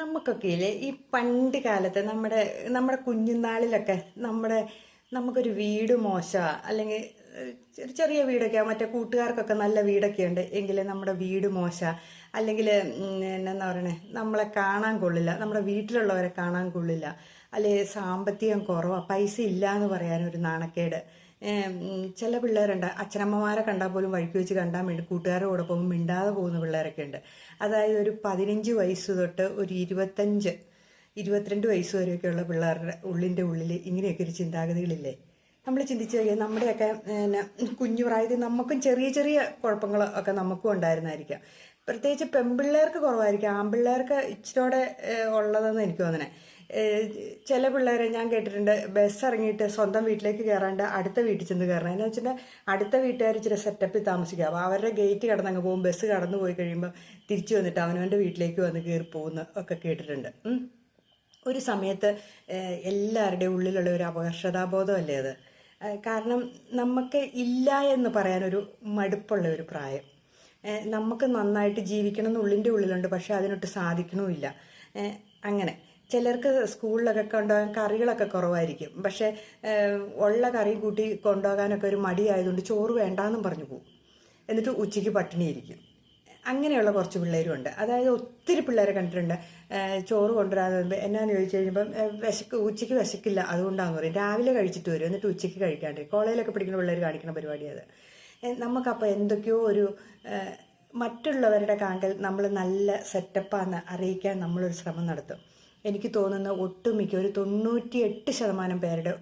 നമുക്കൊക്കെ ഇല്ലേ ഈ പണ്ട് കാലത്ത് നമ്മുടെ നമ്മുടെ കുഞ്ഞുനാളിലൊക്കെ നമ്മുടെ നമുക്കൊരു വീട് മോശമാണ് അല്ലെങ്കിൽ ചെറിയ ഒരു ചെറിയ വീടൊക്കെ മറ്റേ കൂട്ടുകാർക്കൊക്കെ നല്ല വീടൊക്കെ ഉണ്ട് എങ്കിൽ നമ്മുടെ വീട് മോശ അല്ലെങ്കിൽ എന്നാ പറയണേ? നമ്മളെ കാണാൻ കൊള്ളില്ല. നമ്മുടെ വീട്ടിലുള്ളവരെ കാണാൻ കൊള്ളില്ല. അല്ലെങ്കിൽ സാമ്പത്തികം കുറവാണ് പൈസ ഇല്ല എന്ന് പറയാനൊരു നാണക്കേട്. ഏം, ഉം, ചില പിള്ളേരുണ്ട്. അച്ഛനമ്മമാരെ കണ്ടാൽ പോലും വഴിക്ക് വെച്ച് കണ്ടാൽ മിണ്ട കൂട്ടുകാരോടൊപ്പം മിണ്ടാതെ പോകുന്ന പിള്ളേരൊക്കെ ഉണ്ട്. അതായത് ഒരു പതിനഞ്ച് വയസ്സ് തൊട്ട് ഒരു ഇരുപത്തഞ്ച് ഇരുപത്തിരണ്ട് വയസ്സ് വരെയൊക്കെയുള്ള പിള്ളേരുടെ ഉള്ളിന്റെ ഉള്ളിൽ ഇങ്ങനെയൊക്കെ ഒരു ചിന്താഗതികളില്ലേ? നമ്മൾ ചിന്തിച്ചു കഴിഞ്ഞാൽ നമ്മുടെയൊക്കെ പിന്നെ കുഞ്ഞു പ്രായത്തിൽ നമുക്കും ചെറിയ ചെറിയ കുഴപ്പങ്ങൾ ഒക്കെ നമുക്കും ഉണ്ടായിരുന്നായിരിക്കാം. പ്രത്യേകിച്ച് പെൺപിള്ളേർക്ക് കുറവായിരിക്കും. ആൺപിള്ളേർക്ക് ഇച്ചിരിയോടെ ഏഹ്, ഉള്ളതെന്ന് എനിക്ക് തോന്നണേ. ചില പിള്ളേരെ ഞാൻ കേട്ടിട്ടുണ്ട് ബസ് ഇറങ്ങിയിട്ട് സ്വന്തം വീട്ടിലേക്ക് കയറാണ്ട് അടുത്ത വീട്ടിൽ ചെന്ന് കയറണം എന്ന് വെച്ചിട്ടുണ്ടെങ്കിൽ അടുത്ത വീട്ടുകാർ ഇച്ചിരി സെറ്റപ്പിൽ താമസിക്കുക അപ്പോൾ അവരുടെ ഗേറ്റ് കടന്നങ്ങ് പോകും. ബസ് കടന്നു പോയി കഴിയുമ്പോൾ തിരിച്ചു വന്നിട്ട് അവനവന്റെ വീട്ടിലേക്ക് വന്ന് കയറി പോകുന്ന ഒക്കെ കേട്ടിട്ടുണ്ട്. ഒരു സമയത്ത് എല്ലാവരുടെയും ഉള്ളിലുള്ള ഒരു അപകർഷതാബോധമല്ലേ അത്? കാരണം നമുക്ക് ഇല്ല എന്ന് പറയാനൊരു മടുപ്പുള്ള ഒരു പ്രായം. നമുക്ക് നന്നായിട്ട് ജീവിക്കണം എന്ന് ഉള്ളിന്റെ ഉള്ളിലുണ്ട് പക്ഷേ അതിനൊട്ട് സാധിക്കണമില്ല അങ്ങനെ. ചിലർക്ക് സ്കൂളിലൊക്കെ കൊണ്ടുപോകാൻ കറികളൊക്കെ കുറവായിരിക്കും. പക്ഷെ ഉള്ള കറി കൂട്ടി കൊണ്ടുപോകാനൊക്കെ ഒരു മടിയായതുകൊണ്ട് ചോറ് വേണ്ടാന്നും പറഞ്ഞു പോകും എന്നിട്ട് ഉച്ചയ്ക്ക് പട്ടിണിയിരിക്കും അങ്ങനെയുള്ള കുറച്ച് പിള്ളേരും ഉണ്ട് അതായത് ഒത്തിരി പിള്ളേരെ കണ്ടിട്ടുണ്ട്. ചോറ് കൊണ്ടുവരാതെ എന്നാന്ന് ചോദിച്ചു കഴിയുമ്പം വിശക്ക് ഉച്ചയ്ക്ക് വിശക്കില്ല. അതുകൊണ്ടാന്ന് പറയും. രാവിലെ കഴിച്ചിട്ട് വരും. എന്നിട്ട് ഉച്ചയ്ക്ക് കഴിക്കാണ്ട്. കോളേജിലൊക്കെ പഠിക്കുന്ന പിള്ളേർ കാണിക്കുന്ന പരിപാടിയത് ഏഹ് നമുക്കപ്പോൾ എന്തൊക്കെയോ ഒരു മറ്റുള്ളവരുടെ കാങ്കൽ നമ്മൾ നല്ല സെറ്റപ്പാന്ന് അറിയിക്കാൻ നമ്മളൊരു ശ്രമം നടത്തും. എനിക്ക് തോന്നുന്ന ഒട്ടുമിക്ക ഒരു തൊണ്ണൂറ്റി എട്ട് ശതമാനം പേരുടെ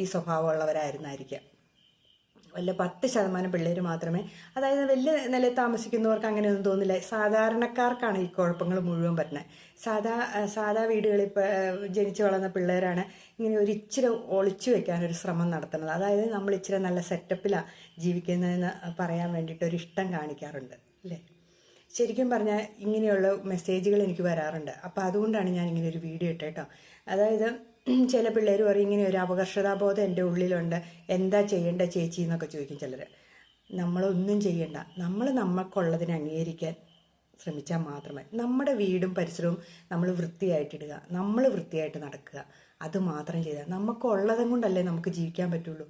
ഈ സ്വഭാവമുള്ളവരായിരുന്നായിരിക്കാം. വല്ല പത്ത് ശതമാനം പിള്ളേർ മാത്രമേ അതായത് വലിയ നിലയിൽ താമസിക്കുന്നവർക്ക് അങ്ങനെയൊന്നും തോന്നില്ല. സാധാരണക്കാർക്കാണ് ഈ കുഴപ്പങ്ങൾ മുഴുവൻ പറ്റുന്നത് സാധാ സാധാ വീടുകളിൽ ജനിച്ചു വളർന്ന പിള്ളേരാണ് ഇങ്ങനെ ഒരു ഇച്ചിരി ഒളിച്ചു വെക്കാൻ ഒരു ശ്രമം നടത്തുന്നത്. അതായത് നമ്മൾ ഇച്ചിരി നല്ല സെറ്റപ്പിലാണ് ജീവിക്കുന്നതെന്ന് പറയാൻ വേണ്ടിയിട്ട് ഒരു ഇഷ്ടം കാണിക്കാറുണ്ട് അല്ലേ? ശരിക്കും പറഞ്ഞാൽ ഇങ്ങനെയുള്ള മെസ്സേജുകൾ എനിക്ക് വരാറുണ്ട്. അപ്പോൾ അതുകൊണ്ടാണ് ഞാൻ ഇങ്ങനെ ഒരു വീഡിയോ ഇട്ടേട്ടോ അതായത് ചില പിള്ളേർ പറയും ഇങ്ങനെ ഒരു അപകർഷതാബോധം എന്റെ ഉള്ളിലുണ്ട്. എന്താ ചെയ്യേണ്ട ചേച്ചി? എന്നൊക്കെ ചോദിക്കും ചിലർ നമ്മളൊന്നും ചെയ്യണ്ട. നമ്മൾ നമുക്കുള്ളതിനെ അംഗീകരിക്കാൻ ശ്രമിച്ചാൽ മാത്രമേ. നമ്മുടെ വീടും പരിസരവും നമ്മൾ വൃത്തിയായിട്ടിടുക. നമ്മൾ വൃത്തിയായിട്ട് നടക്കുക. അത് മാത്രം ചെയ്താൽ നമുക്കുള്ളതും കൊണ്ടല്ലേ നമുക്ക് ജീവിക്കാൻ പറ്റുള്ളൂ.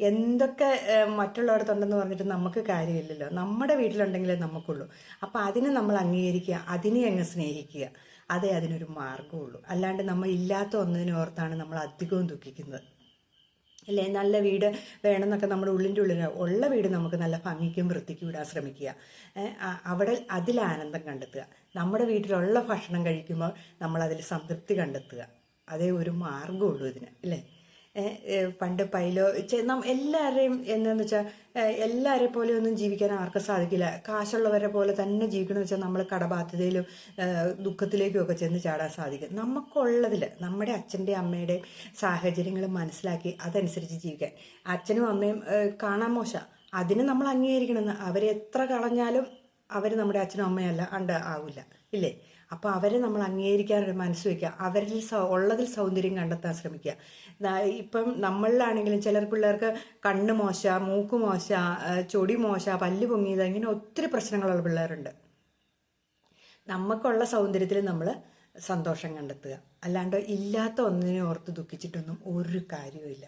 എന്തൊക്കെ മറ്റുള്ളവടത്തുണ്ടെന്ന് പറഞ്ഞിട്ട് നമുക്ക് കാര്യമില്ലല്ലോ. നമ്മുടെ വീട്ടിലുണ്ടെങ്കിലേ നമുക്കുള്ളൂ. അപ്പം അതിനെ നമ്മൾ അംഗീകരിക്കുക അതിനെ അങ്ങ് സ്നേഹിക്കുക. അതേ അതിനൊരു മാർഗമുള്ളൂ അല്ലാണ്ട് നമ്മൾ ഇല്ലാത്ത ഒന്നിനെ ഓർത്താണ് നമ്മൾ അധികവും ദുഃഖിക്കുന്നത്. അല്ലേ? നല്ല വീട് വേണമെന്നൊക്കെ നമ്മുടെ ഉള്ളിന്റെ ഉള്ളിൽ ഉള്ള വീട് നമുക്ക് നല്ല ഭംഗിക്കും വൃത്തിക്കും ഇടാൻ ശ്രമിക്കുക. അവിടെ അതിൽ ആനന്ദം കണ്ടെത്തുക. നമ്മുടെ വീട്ടിലുള്ള ഭക്ഷണം കഴിക്കുമ്പോൾ നമ്മൾ അതിൽ സംതൃപ്തി കണ്ടെത്തുക. അതേ ഒരു മാർഗമുള്ളൂ ഇതിന്. അല്ലേ? പണ്ട് പൈലോ നാം എല്ലാവരെയും എന്താണെന്ന് വെച്ചാൽ എല്ലാവരെ പോലെ ഒന്നും ജീവിക്കാൻ ആർക്കും സാധിക്കില്ല. കാശുള്ളവരെ പോലെ തന്നെ ജീവിക്കണമെന്ന് വെച്ചാൽ നമ്മൾ കടബാധ്യതയിലും ദുഃഖത്തിലേക്കും ഒക്കെ ചെന്ന് ചാടാൻ സാധിക്കും. നമുക്കുള്ളതിൽ നമ്മുടെ അച്ഛന്റെയും അമ്മയുടെയും സാഹചര്യങ്ങൾ മനസ്സിലാക്കി അതനുസരിച്ച് ജീവിക്കാൻ. അച്ഛനും അമ്മയും കാണാൻ മോശം. അതിന് നമ്മൾ അംഗീകരിക്കണമെന്ന്. അവരെത്ര കളഞ്ഞാലും അവർ നമ്മുടെ അച്ഛനും അമ്മയല്ല അണ്ട് ആവില്ല. ഇല്ലേ? അപ്പോൾ അവരെ നമ്മൾ അംഗീകരിക്കാൻ മനസ്സ് വയ്ക്കുക അവരിൽ ഉള്ളതിൽ സൗന്ദര്യം കണ്ടെത്താൻ ശ്രമിക്കുക. ഇപ്പം നമ്മളിലാണെങ്കിലും ചിലർ പിള്ളേർക്ക് കണ്ണ് മോശ മൂക്ക് മോശ ചൊടി മോശ പല്ല് പൊങ്ങിയത് ഇങ്ങനെ ഒത്തിരി പ്രശ്നങ്ങളുള്ള പിള്ളേരുണ്ട്. നമുക്കുള്ള സൗന്ദര്യത്തിൽ നമ്മൾ സന്തോഷം കണ്ടെത്തുക. അല്ലാണ്ട് ഇല്ലാത്ത ഒന്നിനെ ഓർത്ത് ദുഃഖിച്ചിട്ടൊന്നും ഒരു കാര്യവുമില്ല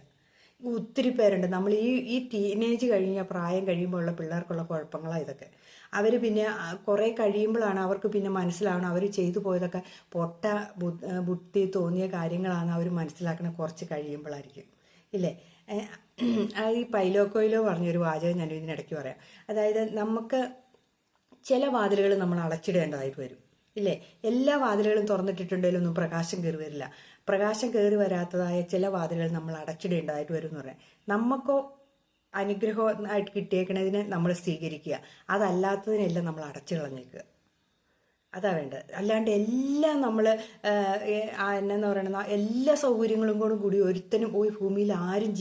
ഒത്തിരി പേരുണ്ട്. നമ്മൾ ഈ ഈ ടീനേജ് കഴിഞ്ഞ പ്രായം കഴിയുമ്പോൾ ഉള്ള പിള്ളേർക്കുള്ള കുഴപ്പങ്ങളാണ് ഇതൊക്കെ. അവർ പിന്നെ കുറേ കഴിയുമ്പോഴാണ് അവർക്ക് പിന്നെ മനസ്സിലാവണം അവർ ചെയ്തു പോയതൊക്കെ പൊട്ട ബുദ്ധി തോന്നിയ കാര്യങ്ങളാണ് അവർ മനസ്സിലാക്കണ കുറച്ച് കഴിയുമ്പോഴായിരിക്കും ഇല്ലേ? അത് ഈ പൈലോക്കോയിലോ പറഞ്ഞൊരു വാചകം ഞാൻ ഇതിനിടയ്ക്ക് പറയാം. അതായത് നമുക്ക് ചില വാതിലുകൾ നമ്മൾ അടച്ചിടേണ്ടതായിട്ട് വരും. ഇല്ലേ? എല്ലാ വാതിലുകളും തുറന്നിട്ടിട്ടുണ്ടെങ്കിലൊന്നും പ്രകാശം കയറി വരില്ല. പ്രകാശം കയറി വരാത്തതായ ചില വാതിലുകൾ നമ്മൾ അടച്ചിടേണ്ടതായിട്ട് വരും എന്ന് പറയാം. നമുക്കോ അനുഗ്രഹമായിട്ട് കിട്ടിയേക്കണതിനെ നമ്മൾ സ്വീകരിക്കുക. അതല്ലാത്തതിനെല്ലാം നമ്മൾ അടച്ചു കളഞ്ഞേക്കുക. അതാ വേണ്ടത്. അല്ലാണ്ട് എല്ലാം നമ്മൾ എന്നു പറയണത് എല്ലാ സൗകര്യങ്ങളും കൂടും കൂടി ഒരുത്തനും ഈ ഭൂമിയിൽ ആരും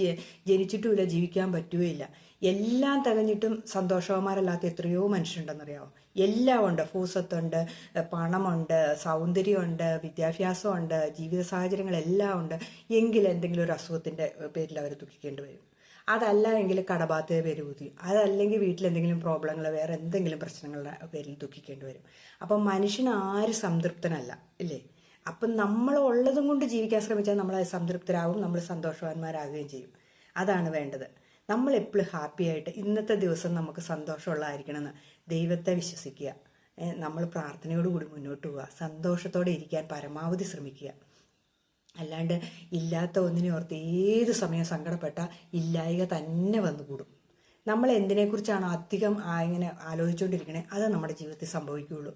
ജനിച്ചിട്ടുമില്ല ജീവിക്കാൻ പറ്റുകയില്ല. എല്ലാം തികഞ്ഞിട്ടും സന്തോഷവന്മാരല്ലാത്ത എത്രയോ മനുഷ്യരുണ്ടെന്നറിയാമോ എല്ലാം ഉണ്ട്. ഭൂസത്തുണ്ട് പണമുണ്ട് സൗന്ദര്യമുണ്ട് വിദ്യാഭ്യാസമുണ്ട് ജീവിത സാഹചര്യങ്ങളെല്ലാം ഉണ്ട്. എങ്കിൽ എന്തെങ്കിലും ഒരു അസുഖത്തിന്റെ പേരിൽ അവർ ദുഃഖിക്കേണ്ടി വരും. അതല്ല എങ്കിൽ കടബാധ്യത പേര് അതല്ലെങ്കിൽ വീട്ടിൽ എന്തെങ്കിലും പ്രോബ്ലങ്ങൾ വേറെ എന്തെങ്കിലും പ്രശ്നങ്ങളുടെ പേരിൽ ദുഃഖിക്കേണ്ടി വരും. അപ്പം മനുഷ്യൻ ആര് സംതൃപ്തനല്ല ഇല്ലേ? അപ്പം നമ്മൾ ഉള്ളതും കൊണ്ട് ജീവിക്കാൻ ശ്രമിച്ചാൽ നമ്മൾ സംതൃപ്തരാകും നമ്മൾ സന്തോഷവാന്മാരാകുകയും ചെയ്യും. അതാണ് വേണ്ടത്. നമ്മൾ എപ്പോഴും ഹാപ്പി ആയിട്ട് ഇന്നത്തെ ദിവസം നമുക്ക് സന്തോഷമുള്ളതായിരിക്കണമെന്ന് ദൈവത്തെ വിശ്വസിക്കുക. നമ്മൾ പ്രാർത്ഥനയോടുകൂടി മുന്നോട്ട് പോവുക. സന്തോഷത്തോടെ ഇരിക്കാൻ പരമാവധി ശ്രമിക്കുക. അല്ലാണ്ട് ഇല്ലാത്ത ഒന്നിനെ ഓർത്ത് ഏത് സമയം സങ്കടപ്പെട്ട ഇല്ലായിക തന്നെ വന്നു കൂടും. നമ്മൾ എന്തിനെക്കുറിച്ചാണോ അധികം ഇങ്ങനെ ആലോചിച്ചുകൊണ്ടിരിക്കണേ അത് നമ്മുടെ ജീവിതത്തിൽ സംഭവിക്കുകയുള്ളൂ.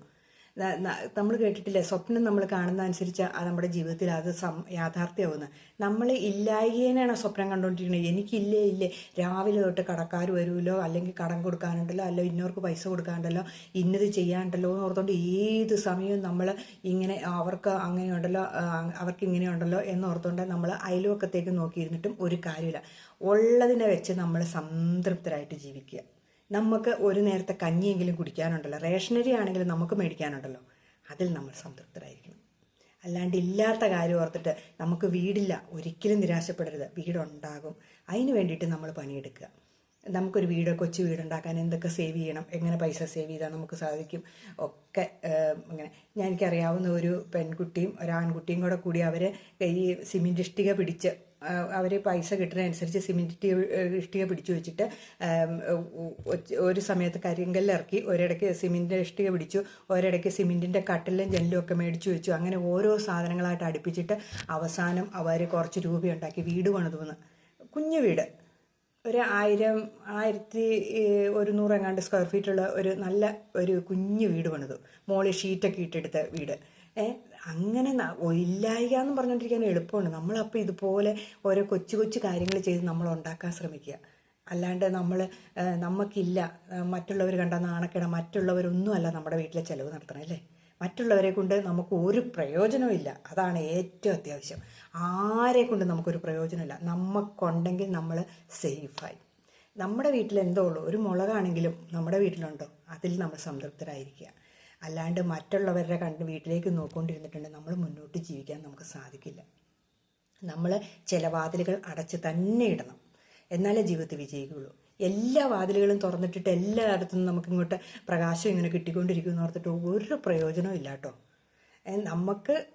നമ്മൾ കേട്ടിട്ടില്ലേ? സ്വപ്നം നമ്മൾ കാണുന്ന അനുസരിച്ച് നമ്മുടെ ജീവിതത്തിൽ അത് സം യാഥാർത്ഥ്യമാവുന്നത്. നമ്മൾ ഇല്ലായികേനാണ് സ്വപ്നം കണ്ടുകൊണ്ടിരിക്കുന്നത് എനിക്കില്ലേ ഇല്ലേ. രാവിലെ തൊട്ട് കടക്കാർ വരുമല്ലോ അല്ലെങ്കിൽ കടം കൊടുക്കാനുണ്ടല്ലോ? അല്ലോ ഇന്നവർക്ക് പൈസ കൊടുക്കാനുണ്ടല്ലോ? ഇന്നത് ചെയ്യാനുണ്ടല്ലോ എന്ന് ഓർത്തുകൊണ്ട് ഏത് സമയവും നമ്മൾ ഇങ്ങനെ അവർക്ക് അങ്ങനെയുണ്ടല്ലോ അവർക്ക് ഇങ്ങനെയുണ്ടല്ലോ എന്ന് ഓർത്തുകൊണ്ട് നമ്മൾ അയൽവക്കത്തേക്ക് നോക്കിയിരുന്നിട്ടും ഒരു കാര്യമില്ല. ഉള്ളതിനെ വെച്ച് നമ്മൾ സംതൃപ്തരായിട്ട് ജീവിക്കുക. നമുക്ക് ഒരു നേരത്തെ കഞ്ഞിയെങ്കിലും കുടിക്കാനുണ്ടല്ലോ. റേഷനറി ആണെങ്കിലും നമുക്ക് മേടിക്കാനുണ്ടല്ലോ. അതിൽ നമ്മൾ സംതൃപ്തരായിരിക്കണം. അല്ലാണ്ട് ഇല്ലാത്ത കാര്യം ഓർത്തിട്ട് നമുക്ക് വീടില്ല. ഒരിക്കലും നിരാശപ്പെടരുത്. വീടുണ്ടാകും. അതിന് വേണ്ടിയിട്ട് നമ്മൾ പണിയെടുക്കുക. നമുക്കൊരു വീട് കൊച്ചു വീടുണ്ടാക്കാൻ എന്തൊക്കെ സേവ് ചെയ്യണം? എങ്ങനെ പൈസ സേവ് ചെയ്താൽ നമുക്ക് സാധിക്കും? ഒക്കെ അങ്ങനെ ഞാൻ എനിക്കറിയാവുന്ന ഒരു പെൺകുട്ടിയും ഒരാൺകുട്ടിയും കൂടെ കൂടി അവർ ഈ സിമെന്റ് ഇഷ്ടിക പിടിച്ച് അവർ പൈസ കിട്ടുന്നതനുസരിച്ച് സിമെന്റ് ഇഷ്ടിക പിടിച്ചു വെച്ചിട്ട് ഒരു സമയത്ത് കരിങ്കല്ലിറക്കി ഒരിടയ്ക്ക് സിമെന്റ് ഇഷ്ടിക പിടിച്ചു ഒരിടയ്ക്ക് സിമെന്റിന്റെ കട്ടിലും ജനലും ഒക്കെ മേടിച്ചു വെച്ചു. അങ്ങനെ ഓരോ സാധനങ്ങളായിട്ട് അടുപ്പിച്ചിട്ട് അവസാനം അവർ കുറച്ച് രൂപയുണ്ടാക്കി. വീട് പണിതു വന്ന് കുഞ്ഞു വീട്. ഒരു ആയിരം ആയിരത്തി ഒരുന്നൂറ് എങ്ങാണ്ട് സ്ക്വയർ ഫീറ്റുള്ള ഒരു നല്ല ഒരു കുഞ്ഞു വീട് പണിതു. മോളിൽ ഷീറ്റൊക്കെ ഇട്ടെടുത്ത വീട്. അങ്ങനെ ഇല്ലായിക എന്ന് പറഞ്ഞുകൊണ്ടിരിക്കാൻ എളുപ്പമാണ്. നമ്മളപ്പോൾ ഇതുപോലെ ഓരോ കൊച്ചു കൊച്ചു കാര്യങ്ങൾ ചെയ്ത് നമ്മൾ ഉണ്ടാക്കാൻ ശ്രമിക്കുക. അല്ലാണ്ട് നമ്മൾ നമുക്കില്ല മറ്റുള്ളവർ കണ്ട നാണക്കേട. മറ്റുള്ളവരൊന്നും അല്ല നമ്മുടെ വീട്ടിലെ ചിലവ് നടത്തണം അല്ലേ? മറ്റുള്ളവരെ കൊണ്ട് നമുക്ക് ഒരു പ്രയോജനവും അതാണ് ഏറ്റവും അത്യാവശ്യം. ആരെ കൊണ്ട് നമുക്കൊരു പ്രയോജനമില്ല നമുക്കുണ്ടെങ്കിൽ നമ്മൾ സേഫായി. നമ്മുടെ വീട്ടിൽ എന്തോ ഉള്ളൂ ഒരു മുളകാണെങ്കിലും നമ്മുടെ വീട്ടിലുണ്ടോ? അതിൽ നമ്മൾ സംതൃപ്തരായിരിക്കുക. അല്ലാണ്ട് മറ്റുള്ളവരുടെ കണ്ട് വീട്ടിലേക്ക് നോക്കിക്കൊണ്ടിരുന്നിട്ടുണ്ടെങ്കിൽ നമ്മൾ മുന്നോട്ട് ജീവിക്കാൻ നമുക്ക് സാധിക്കില്ല. നമ്മൾ ചില വാതിലുകൾ അടച്ച് തന്നെ ഇടണം. എന്നാലേ ജീവിതത്തിൽ വിജയിക്കുകയുള്ളൂ എല്ലാ വാതിലുകളും തുറന്നിട്ടിട്ട് എല്ലായിടത്തു നിന്നും നമുക്ക് ഇങ്ങോട്ട് പ്രകാശം ഇങ്ങനെ കിട്ടിക്കൊണ്ടിരിക്കുമെന്ന് ഓർത്തിട്ട് ഒരു പ്രയോജനവും ഇല്ല കേട്ടോ. നമുക്ക്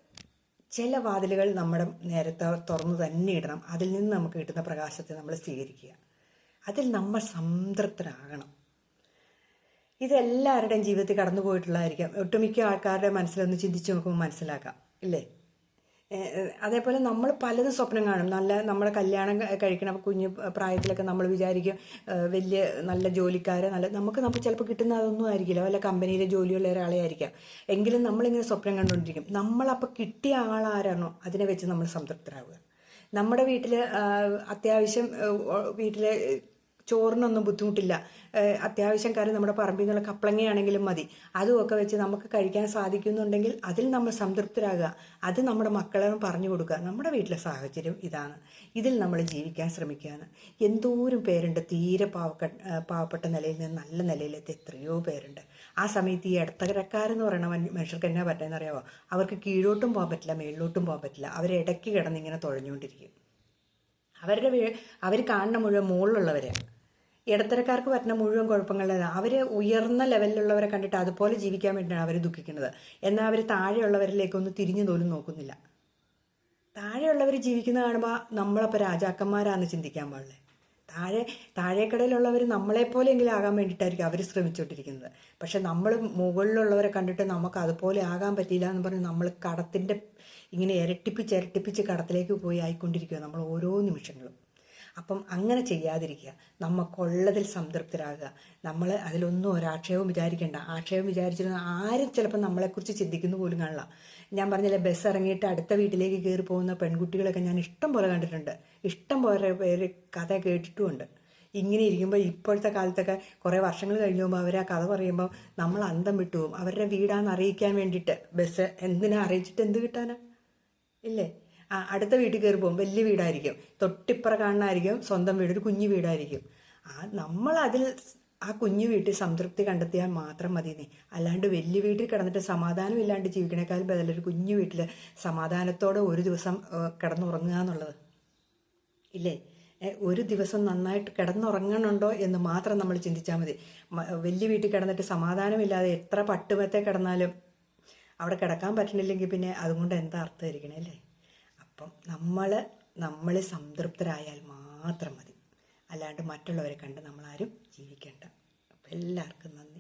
ചില വാതിലുകൾ നമ്മുടെ നേരത്തെ തുറന്ന് തന്നെ ഇടണം. അതിൽ നിന്ന് നമുക്ക് കിട്ടുന്ന പ്രകാശത്തെ നമ്മൾ സ്വീകരിക്കുക. അതിൽ നമ്മൾ സംതൃപ്തരാകണം. ഇതെല്ലാവരുടെയും ജീവിതത്തിൽ കടന്നു പോയിട്ടുള്ളതായിരിക്കാം ഒട്ടുമിക്ക ആൾക്കാരുടെ മനസ്സിലൊന്ന് ചിന്തിച്ച് നോക്കുമ്പോൾ മനസ്സിലാക്കാം ഇല്ലേ? അതേപോലെ നമ്മൾ പലതും സ്വപ്നം കാണും. നല്ല നമ്മുടെ കല്യാണം കഴിക്കണം കുഞ്ഞ് പ്രായത്തിലൊക്കെ നമ്മൾ വിചാരിക്കും വലിയ നല്ല ജോലിക്കാരെ നല്ല നമുക്ക് നമുക്ക് ചിലപ്പോൾ കിട്ടുന്ന അതൊന്നും ആയിരിക്കില്ല. വല്ല കമ്പനിയിലെ ജോലിയുള്ള ഒരാളെ ആയിരിക്കാം. എങ്കിലും നമ്മളിങ്ങനെ സ്വപ്നം കണ്ടുകൊണ്ടിരിക്കും. നമ്മളപ്പോൾ കിട്ടിയ ആളാരാണോ അതിനെ വെച്ച് നമ്മൾ സംതൃപ്തരാകുക നമ്മുടെ വീട്ടിൽ അത്യാവശ്യം വീട്ടിൽ ചോറിനൊന്നും ബുദ്ധിമുട്ടില്ല. അത്യാവശ്യം കാര്യം നമ്മുടെ പറമ്പിൽ നിന്നുള്ള കപ്പളങ്ങയാണെങ്കിലും മതി. അതുമൊക്കെ വെച്ച് നമുക്ക് കഴിക്കാൻ സാധിക്കുന്നുണ്ടെങ്കിൽ അതിൽ നമ്മൾ സംതൃപ്തരാകുക. അത് നമ്മുടെ മക്കളും പറഞ്ഞു കൊടുക്കുക. നമ്മുടെ വീട്ടിലെ സാഹചര്യം ഇതാണ്. ഇതിൽ നമ്മൾ ജീവിക്കാൻ ശ്രമിക്കുകയാണ്. എന്തോരം പേരുണ്ട് തീരെ പാവക്ക പാവപ്പെട്ട നിലയിൽ നിന്ന് നല്ല നിലയിലെത്തി എത്രയോ പേരുണ്ട്. ആ സമയത്ത് ഈ ഇടത്തരക്കാരെന്ന് പറയുന്ന മനുഷ്യ- മനുഷ്യർക്ക് എന്നാ പറ്റുന്നതെന്ന് അറിയാമോ അവർക്ക് കീഴോട്ടും പോകാൻ പറ്റില്ല മേളിലോട്ടും പോകാൻ പറ്റില്ല. അവർ ഇടയ്ക്ക് കിടന്നിങ്ങനെ തുഴഞ്ഞുകൊണ്ടിരിക്കും. അവരുടെ അവർ കാണുന്ന മുഴുവൻ മുകളിലുള്ളവരെയാണ് ഇടത്തരക്കാർക്ക് പറ്റുന്ന മുഴുവൻ കുഴപ്പങ്ങളിലാണ് അവർ ഉയർന്ന ലെവലിലുള്ളവരെ കണ്ടിട്ട് അതുപോലെ ജീവിക്കാൻ വേണ്ടിയാണ് അവർ ദുഃഖിക്കുന്നത്. എന്നാൽ അവർ താഴെയുള്ളവരിലേക്കൊന്നും തിരിഞ്ഞു പോലും നോക്കുന്നില്ല. താഴെയുള്ളവർ ജീവിക്കുന്ന കാണുമ്പോൾ നമ്മളപ്പോൾ രാജാക്കന്മാരാന്ന് ചിന്തിക്കാൻ പാടില്ലേ? താഴെ താഴേക്കടയിലുള്ളവർ നമ്മളെപ്പോലെയെങ്കിലും ആകാൻ വേണ്ടിയിട്ടായിരിക്കും അവർ ശ്രമിച്ചുകൊണ്ടിരിക്കുന്നത്. പക്ഷെ നമ്മൾ മുകളിലുള്ളവരെ കണ്ടിട്ട് നമുക്ക് അതുപോലെ ആകാൻ പറ്റിയില്ല എന്ന് പറഞ്ഞ് നമ്മൾ കടത്തിന്റെ ഇങ്ങനെ ഇരട്ടിപ്പിച്ച് ഇരട്ടിപ്പിച്ച് കടത്തിലേക്ക് പോയി ആയിക്കൊണ്ടിരിക്കുക നമ്മൾ ഓരോ നിമിഷങ്ങളും. അപ്പം അങ്ങനെ ചെയ്യാതിരിക്കുക. നമുക്കുള്ളതിൽ സംതൃപ്തരാകുക. നമ്മൾ അതിലൊന്നും ഒരാക്ഷേപം വിചാരിക്കേണ്ട. ആക്ഷേപം വിചാരിച്ചിരുന്ന ആരും ചിലപ്പോൾ നമ്മളെക്കുറിച്ച് ചിന്തിക്കുന്നു പോലും കാണില്ല. ഞാൻ പറഞ്ഞില്ലേ ബസ് ഇറങ്ങിയിട്ട് അടുത്ത വീട്ടിലേക്ക് കയറി പോകുന്ന പെൺകുട്ടികളൊക്കെ ഞാൻ ഇഷ്ടം പോലെ കണ്ടിട്ടുണ്ട്. ഇഷ്ടം പോലെ പേര് കഥ കേട്ടിട്ടുമുണ്ട്. ഇങ്ങനെ ഇരിക്കുമ്പോൾ ഇപ്പോഴത്തെ കാലത്തൊക്കെ കുറേ വർഷങ്ങൾ കഴിഞ്ഞ് പോകുമ്പോൾ അവർ ആ കഥ പറയുമ്പോൾ നമ്മൾ അന്തം വിട്ടുപോകും. അവരുടെ വീടാണെന്ന് അറിയിക്കാൻ വേണ്ടിയിട്ട് ബസ് എന്തിനാ അറിയിച്ചിട്ട് എന്ത് കിട്ടാനാ? ഇല്ലേ? അടുത്ത വീട്ടിൽ കയറി പോകും വലിയ വീടായിരിക്കും. തൊട്ടിപ്പുറ കാണാനായിരിക്കും സ്വന്തം വീട് ഒരു കുഞ്ഞു വീടായിരിക്കും. ആ നമ്മൾ അതിൽ ആ കുഞ്ഞു വീട്ടിൽ സംതൃപ്തി കണ്ടെത്തിയാൽ മാത്രം മതി നീ. അല്ലാണ്ട് വലിയ വീട്ടിൽ കിടന്നിട്ട് സമാധാനം ഇല്ലാണ്ട് ജീവിക്കണേക്കാൾ ബദൽ ഒരു കുഞ്ഞു വീട്ടിൽ സമാധാനത്തോടെ ഒരു ദിവസം കിടന്നുറങ്ങുക എന്നുള്ളത്. ഇല്ലേ? ഒരു ദിവസം നന്നായിട്ട് കിടന്നുറങ്ങണുണ്ടോ എന്ന് മാത്രം നമ്മൾ ചിന്തിച്ചാൽ മതി. വലിയ വീട്ടിൽ കിടന്നിട്ട് സമാധാനമില്ലാതെ എത്ര പട്ടുമത്തെ കിടന്നാലും അവിടെ കിടക്കാൻ പറ്റണില്ലെങ്കിൽ പിന്നെ അതുകൊണ്ട് എന്താ അർത്ഥമായിരിക്കണേ അല്ലേ? അപ്പം നമ്മൾ നമ്മൾ സംതൃപ്തരായാൽ മാത്രം മതി. അല്ലാണ്ട് മറ്റുള്ളവരെ കണ്ട് നമ്മളാരും ജീവിക്കേണ്ട. അപ്പം എല്ലാവർക്കും നന്ദി.